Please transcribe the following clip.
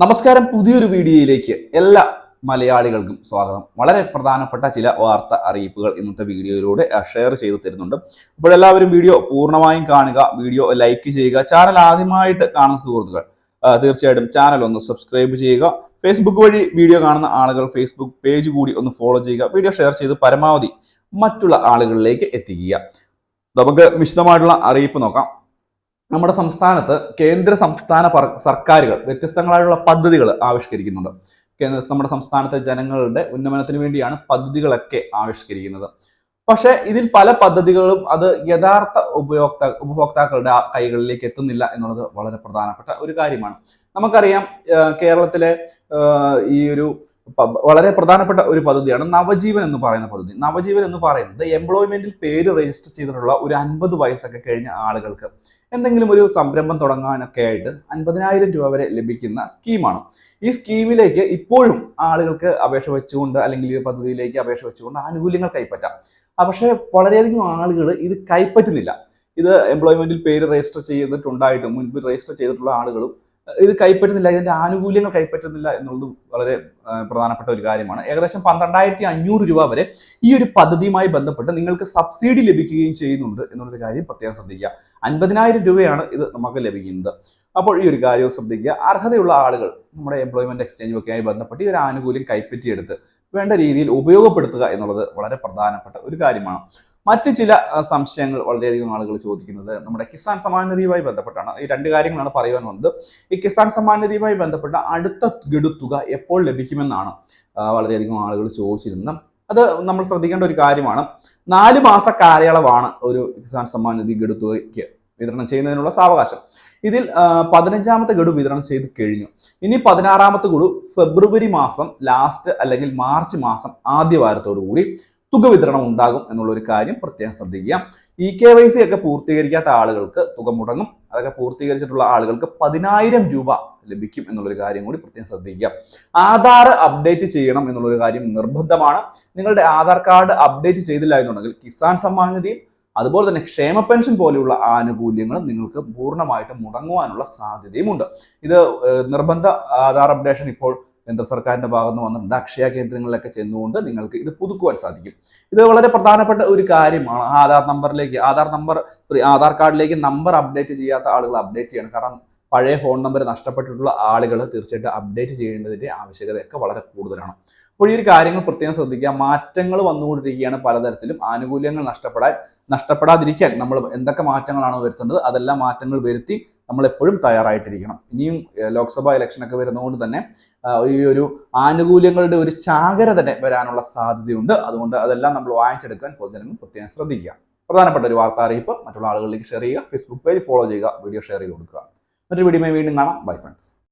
നമസ്കാരം. പുതിയൊരു വീഡിയോയിലേക്ക് എല്ലാ മലയാളികൾക്കും സ്വാഗതം. വളരെ പ്രധാനപ്പെട്ട ചില വാർത്ത അറിയിപ്പുകൾ ഇന്നത്തെ വീഡിയോയിലൂടെ ഷെയർ ചെയ്തു തരുന്നുണ്ട്. അപ്പോൾ എല്ലാവരും വീഡിയോ പൂർണമായും കാണുക വീഡിയോ ലൈക്ക് ചെയ്യുക ചാനൽ ആദ്യമായിട്ട് കാണുന്ന സുഹൃത്തുക്കൾ തീർച്ചയായിട്ടും ചാനൽ ഒന്ന് സബ്സ്ക്രൈബ് ചെയ്യുക. ഫേസ്ബുക്ക് വഴി വീഡിയോ കാണുന്ന ആളുകൾ ഫേസ്ബുക്ക് പേജ് കൂടി ഒന്ന് ഫോളോ ചെയ്യുക വീഡിയോ ഷെയർ ചെയ്ത് പരമാവധി മറ്റുള്ള ആളുകളിലേക്ക് എത്തിക്കുക. നമുക്ക് വിശദമായിട്ടുള്ള അറിയിപ്പ് നോക്കാം. നമ്മുടെ സംസ്ഥാനത്ത് കേന്ദ്ര സംസ്ഥാന സർക്കാരുകൾ വ്യത്യസ്തങ്ങളായുള്ള പദ്ധതികൾ ആവിഷ്കരിക്കുന്നുണ്ട്. കേന്ദ്ര നമ്മുടെ സംസ്ഥാനത്തെ ജനങ്ങളുടെ ഉന്നമനത്തിന് വേണ്ടിയാണ് പദ്ധതികളൊക്കെ ആവിഷ്കരിക്കുന്നത്. പക്ഷേ ഇതിൽ പല പദ്ധതികളും അത് യഥാർത്ഥ ഉപയോക്ത ഉപഭോക്താക്കളുടെ കൈകളിലേക്ക് എത്തുന്നില്ല എന്നുള്ളത് വളരെ പ്രധാനപ്പെട്ട ഒരു കാര്യമാണ്. നമുക്കറിയാം കേരളത്തിലെ ഈ ഒരു വളരെ പ്രധാനപ്പെട്ട ഒരു പദ്ധതിയാണ് നവജീവൻ എന്ന് പറയുന്ന പദ്ധതി. നവജീവൻ എന്ന് പറയുന്നത് എംപ്ലോയ്മെന്റിൽ പേര് രജിസ്റ്റർ ചെയ്തിട്ടുള്ള ഒരു അൻപത് വയസ്സൊക്കെ കഴിഞ്ഞ ആളുകൾക്ക് എന്തെങ്കിലും ഒരു സംരംഭം തുടങ്ങാനൊക്കെ ആയിട്ട് അൻപതിനായിരം രൂപ വരെ ലഭിക്കുന്ന സ്കീമാണ്. ഈ സ്കീമിലേക്ക് ഇപ്പോഴും ആളുകൾക്ക് അപേക്ഷ വെച്ചുകൊണ്ട് അല്ലെങ്കിൽ ഈ പദ്ധതിയിലേക്ക് അപേക്ഷ വെച്ചുകൊണ്ട് ആനുകൂല്യങ്ങൾ കൈപ്പറ്റാം. പക്ഷേ വളരെയധികം ആളുകൾ ഇത് കൈപ്പറ്റുന്നില്ല. ഇത് എംപ്ലോയ്മെന്റിൽ പേര് രജിസ്റ്റർ ചെയ്തിട്ടുണ്ടായിട്ടും മുൻപ് രജിസ്റ്റർ ചെയ്തിട്ടുള്ള ആളുകളും ഇത് കൈപ്പറ്റുന്നില്ല ഇതിന്റെ ആനുകൂല്യങ്ങൾ കൈപ്പറ്റുന്നില്ല എന്നുള്ളത് വളരെ പ്രധാനപ്പെട്ട ഒരു കാര്യമാണ്. ഏകദേശം പന്ത്രണ്ടായിരത്തി അഞ്ഞൂറ് രൂപ വരെ ഈ ഒരു പദ്ധതിയുമായി ബന്ധപ്പെട്ട് നിങ്ങൾക്ക് സബ്സിഡി ലഭിക്കുകയും ചെയ്യുന്നുണ്ട് എന്നുള്ളൊരു കാര്യം പ്രത്യേകം ശ്രദ്ധിക്കുക. അൻപതിനായിരം രൂപയാണ് ഇത് നമുക്ക് ലഭിക്കുന്നത്. അപ്പോൾ ഈ ഒരു കാര്യവും ശ്രദ്ധിക്കുക. അർഹതയുള്ള ആളുകൾ നമ്മുടെ എംപ്ലോയ്മെന്റ് എക്സ്ചേഞ്ച് ഒക്കെ ആയി ബന്ധപ്പെട്ട് ഈ ഒരു ആനുകൂല്യം കൈപ്പറ്റിയെടുത്ത് വേണ്ട രീതിയിൽ ഉപയോഗപ്പെടുത്തുക എന്നുള്ളത് വളരെ പ്രധാനപ്പെട്ട ഒരു കാര്യമാണ്. മറ്റ് ചില സംശയങ്ങൾ വളരെയധികം ആളുകൾ ചോദിക്കുന്നത് നമ്മുടെ കിസാൻ സമ്മാൻ നിധിയുമായി ബന്ധപ്പെട്ടാണ്. ഈ രണ്ട് കാര്യങ്ങളാണ് പറയുവാൻ വന്നത്. ഈ കിസാൻ സമ്മാൻ നിധിയുമായി ബന്ധപ്പെട്ട അടുത്ത ഗഡുത്തുക തുക എപ്പോൾ ലഭിക്കുമെന്നാണ് വളരെയധികം ആളുകൾ ചോദിച്ചിരുന്നത്. അത് നമ്മൾ ശ്രദ്ധിക്കേണ്ട ഒരു കാര്യമാണ്. നാല് മാസ കാലയളവാണ് ഒരു കിസാൻ സമ്മാൻ നിധി ഗഡുത്തുകയ്ക്ക് വിതരണം ചെയ്യുന്നതിനുള്ള സാവകാശം. ഇതിൽ പതിനഞ്ചാമത്തെ ഗഡു വിതരണം ചെയ്ത് കഴിഞ്ഞു. ഇനി പതിനാറാമത്തെ ഗഡു ഫെബ്രുവരി മാസം ലാസ്റ്റ് അല്ലെങ്കിൽ മാർച്ച് മാസം ആദ്യ വാരത്തോടു കൂടി തുക വിതരണം ഉണ്ടാകും എന്നുള്ള ഒരു കാര്യം പ്രത്യേകം ശ്രദ്ധിക്കുക. ഇ കെ വൈ സി ഒക്കെ പൂർത്തീകരിക്കാത്ത ആളുകൾക്ക് തുക മുടങ്ങും. അതൊക്കെ പൂർത്തീകരിച്ചിട്ടുള്ള ആളുകൾക്ക് പതിനായിരം രൂപ ലഭിക്കും എന്നുള്ളൊരു കാര്യം കൂടി പ്രത്യേകം ശ്രദ്ധിക്കുക. ആധാർ അപ്ഡേറ്റ് ചെയ്യണം എന്നുള്ളൊരു കാര്യം നിർബന്ധമാണ്. നിങ്ങളുടെ ആധാർ കാർഡ് അപ്ഡേറ്റ് ചെയ്തില്ല എന്നുണ്ടെങ്കിൽ കിസാൻ സമ്മാൻ നിധിയും അതുപോലെ തന്നെ ക്ഷേമ പെൻഷൻ പോലെയുള്ള ആനുകൂല്യങ്ങളും നിങ്ങൾക്ക് പൂർണമായിട്ടും മുടങ്ങുവാനുള്ള സാധ്യതയുമുണ്ട്. ഇത് നിർബന്ധ ആധാർ അപ്ഡേഷൻ ഇപ്പോൾ കേന്ദ്ര സർക്കാരിന്റെ ഭാഗത്ത് നിന്ന് വന്നിട്ടുണ്ട്. അക്ഷയ കേന്ദ്രങ്ങളിലൊക്കെ ചെന്നുകൊണ്ട് നിങ്ങൾക്ക് ഇത് പുതുക്കുവാൻ സാധിക്കും. ഇത് വളരെ പ്രധാനപ്പെട്ട ഒരു കാര്യമാണ്. ആധാർ നമ്പറിലേക്ക് ആധാർ നമ്പർ സോറി ആധാർ കാർഡിലേക്ക് നമ്പർ അപ്ഡേറ്റ് ചെയ്യാത്ത ആളുകൾ അപ്ഡേറ്റ് ചെയ്യണം. കാരണം പഴയ ഫോൺ നമ്പർ നഷ്ടപ്പെട്ടിട്ടുള്ള ആളുകൾ തീർച്ചയായിട്ടും അപ്ഡേറ്റ് ചെയ്യേണ്ടതിന്റെ ആവശ്യകതയൊക്കെ വളരെ കൂടുതലാണ്. അപ്പോൾ ഈ ഒരു കാര്യങ്ങൾ പ്രത്യേകം ശ്രദ്ധിക്കുക. മാറ്റങ്ങൾ വന്നുകൊണ്ടിരിക്കുകയാണ് പലതരത്തിലും. ആനുകൂല്യങ്ങൾ നഷ്ടപ്പെടാൻ നഷ്ടപ്പെടാതിരിക്കാൻ നമ്മൾ എന്തൊക്കെ മാറ്റങ്ങളാണ് വരുത്തേണ്ടത് അതെല്ലാം മാറ്റങ്ങൾ വരുത്തി നമ്മൾ എപ്പോഴും തയ്യാറായിട്ടിരിക്കണം. ഇനിയും ലോക്സഭാ ഇലക്ഷൻ ഒക്കെ വരുന്നതുകൊണ്ട് തന്നെ ഈ ഒരു ആനുകൂല്യങ്ങളുടെ ഒരു ചാകര തന്നെ വരാനുള്ള സാധ്യതയുണ്ട്. അതുകൊണ്ട് അതെല്ലാം നമ്മൾ വായിച്ചെടുക്കാൻ പൊതുജനങ്ങൾ പ്രത്യേകം ശ്രദ്ധിക്കുക. പ്രധാനപ്പെട്ട ഒരു വാർത്താ അറിയിപ്പ് മറ്റുള്ള ആളുകളിലേക്ക് ഷെയർ ചെയ്യുക. ഫേസ്ബുക്ക് പേജ് ഫോളോ ചെയ്യുക. വീഡിയോ ഷെയർ ചെയ്ത് കൊടുക്കുക. മറ്റൊരു വീഡിയോ വീണ്ടും കാണാം. Bye friends